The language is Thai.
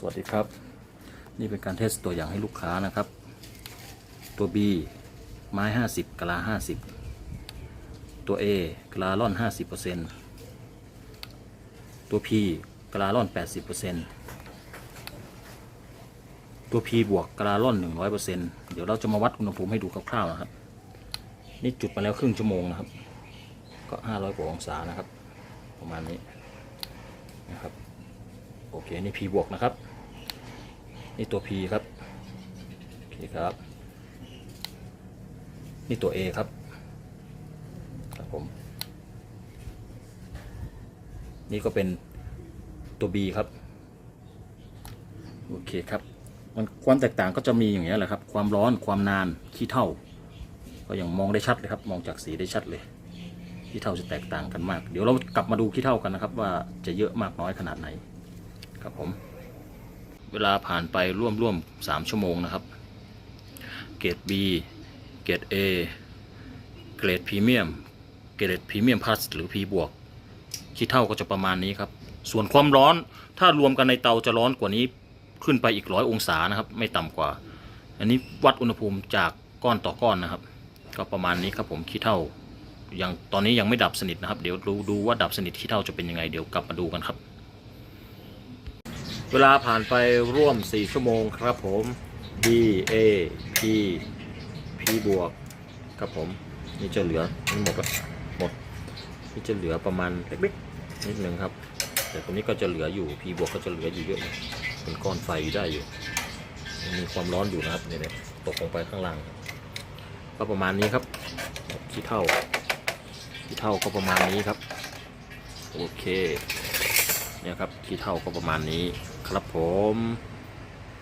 สวัสดีครับ นี่เป็นการเทสตัวอย่างให้ลูกค้านะครับ ตัว B ไม้ 50กะลา 50 ตัว A กะลาล่อน 50%ตัว P กะลาล่อน 80%ตัว P บวกกะลาล่อน 100%เดี๋ยวเราจะมาวัดอุณหภูมิให้ดูคร่าวๆนะครับ นี่จุดมาแล้วครึ่งชั่วโมงนะครับ ก็ 500 กว่าองศานะครับ ประมาณนี้ เคนี่ P บวกนะครับ นี่ตัว P ครับโอเคครับ นี่ตัว A ครับครับผม นี่ก็เป็นตัว B ครับ โอเคครับมันความแตกต่างก็จะมีอย่างนี้แหละครับ ความร้อนความนานขี้เท่า ก็ยังมองได้ชัดเลยครับ มองจากสีได้ชัดเลยขี้เท่าจะแตกต่างกันมาก เดี๋ยวเรากลับมาดูขี้เท่ากันนะครับ ว่าจะเยอะมากน้อยขนาดไหน ครับผม เวลาผ่านไปร่วมร่วมสามชั่วโมงนะครับ เกรด B เกรด A เกรดพรีเมียม เกรดพรีเมียมพลัสหรือ P บวกขี้เท่าก็จะประมาณนี้ครับ ส่วนความร้อนถ้ารวมกันในเตาจะร้อนกว่านี้ขึ้นไปอีกร้อยองศานะครับ ไม่ต่ำกว่า อันนี้วัดอุณหภูมิจากก้อนต่อก้อนนะครับ ก็ประมาณนี้ครับผมขี้เท่ายังตอนนี้ยังไม่ดับสนิทนะครับ เดี๋ยวดูดูว่าดับสนิทขี้เท่าจะเป็นยังไงเดี๋ยวกลับมาดูกันครับ เวลาผ่านไปร่วม 4 ชั่วโมงครับผม B A P P บวกครับผม นี่จะเหลือทั้งหมดแล้วหมดนี่จะเหลือประมาณเล็กๆนิดหนึ่งครับ แต่ตรงนี้ก็จะเหลืออยู่ P บวกก็จะเหลืออยู่เยอะเป็นก้อนไฟอยู่ได้อยู่ มีความร้อนอยู่นะครับเนี่ยตกลงไปข้างล่าง ก็ประมาณนี้ครับขี้เท่าขี้เท่าก็ประมาณนี้ครับ โอเค นะครับขี้เท่าก็ประมาณนี้ครับผม